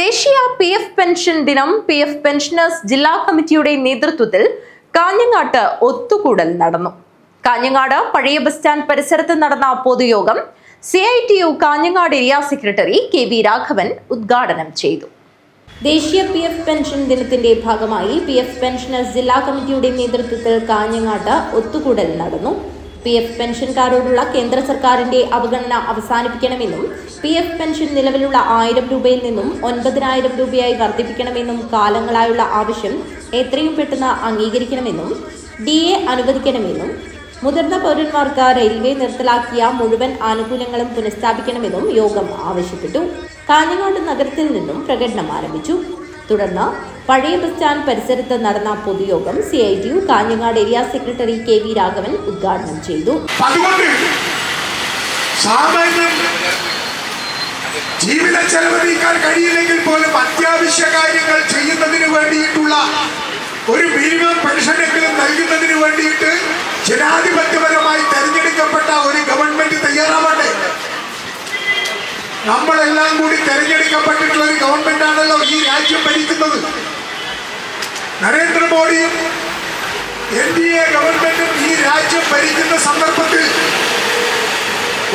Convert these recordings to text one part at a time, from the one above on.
ദേശീയ P F pension ദിനം P F pensioners ജില്ലാ കമ്മിറ്റിയുടെ നേതൃത്വത്തിൽ കാഞ്ഞങ്ങാട്ട് ഒത്തുകൂടൽ നടന്നു. കാഞ്ഞങ്ങാട് പഴയ ബസ് സ്റ്റാൻഡ് പരിസരത്ത് നടന്ന പൊതുയോഗം C I T U Kanhangad area secretary K V Raghavan ഉദ്ഘാടനം ചെയ്തു. ദേശീയ പി എഫ് പെൻഷൻ ദിനത്തിന്റെ ഭാഗമായി പി എഫ് പെൻഷനേഴ്സ് ജില്ലാ കമ്മിറ്റിയുടെ നേതൃത്വത്തിൽ കാഞ്ഞങ്ങാട്ട് ഒത്തുകൂടൽ നടന്നു. പി എഫ് പെൻഷൻകാരോടുള്ള കേന്ദ്ര സർക്കാരിന്റെ അവഗണന അവസാനിപ്പിക്കണമെന്നും പി എഫ് പെൻഷൻ നിലവിലുള്ള ആയിരം രൂപയിൽ നിന്നും ഒൻപതിനായിരം രൂപയായി വർദ്ധിപ്പിക്കണമെന്നും കാലങ്ങളായുള്ള ആവശ്യം എത്രയും പെട്ടെന്ന് അംഗീകരിക്കണമെന്നും ഡി എ അനുവദിക്കണമെന്നും മുതിർന്ന പൗരന്മാർക്ക് റെയിൽവേ നിർത്തലാക്കിയ മുഴുവൻ ആനുകൂല്യങ്ങളും പുനഃസ്ഥാപിക്കണമെന്നും യോഗം ആവശ്യപ്പെട്ടു. കാഞ്ഞങ്ങാട് നഗരത്തിൽ നിന്നും പ്രകടനം ആരംഭിച്ചു. തുടർന്ന് പഴയ ബസ് സ്റ്റാൻഡ് പരിസരത്ത് നടന്ന പൊതുയോഗം C I T U Kanhangad area secretary K V Raghavan ഉദ്ഘാടനം ചെയ്തു. ജീവിത ചെലവഴിക്കാൻ കഴിയില്ലെങ്കിൽ പോലും അത്യാവശ്യ കാര്യങ്ങൾ ചെയ്യുന്നതിന് വേണ്ടിയിട്ടുള്ള ഒരു മിനിമം പെൻഷനെങ്കിലും നൽകുന്നതിന് വേണ്ടിയിട്ട് ജനാധിപത്യപരമായി തെരഞ്ഞെടുക്കപ്പെട്ട ഒരു ഗവൺമെന്റ് തയ്യാറാവട്ടെ. നമ്മളെല്ലാം കൂടി തെരഞ്ഞെടുക്കപ്പെട്ടിട്ടുള്ള ഒരു ഗവൺമെന്റ് ആണല്ലോ ഈ രാജ്യം ഭരിക്കുന്നത് നരേന്ദ്രമോദിയും എൻ ഡി എ ഗവൺമെന്റും ഈ രാജ്യം ഭരിക്കുന്ന സന്ദർഭത്തിൽ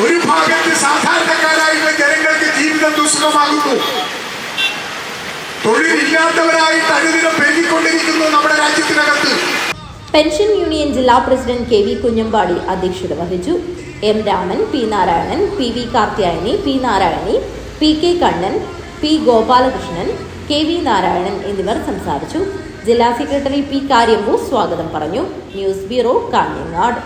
ഒരു ഭാഗത്ത് സാധാരണക്കാരായുള്ള ജനങ്ങൾക്ക് ജീവിതം ദുസ്സഹമാകുന്നു. തൊഴിലില്ലാത്തവരായിട്ട് അനുദിനം പെരുകിക്കൊണ്ടിരിക്കുന്നു നമ്മുടെ രാജ്യത്തിനകത്ത്. പെൻഷൻ യൂണിയൻ ജില്ലാ പ്രസിഡന്റ് കെ വി കുഞ്ഞമ്പാടി അധ്യക്ഷത വഹിച്ചു. M Raman P Narayanan P V Karthyayani P Narayani P K Kannan P Gopalakrishnan K V Narayanan എന്നിവർ സംസാരിച്ചു. ജില്ലാ സെക്രട്ടറി പി കാര്യമ്പു സ്വാഗതം പറഞ്ഞു. News bureau Kanhangad.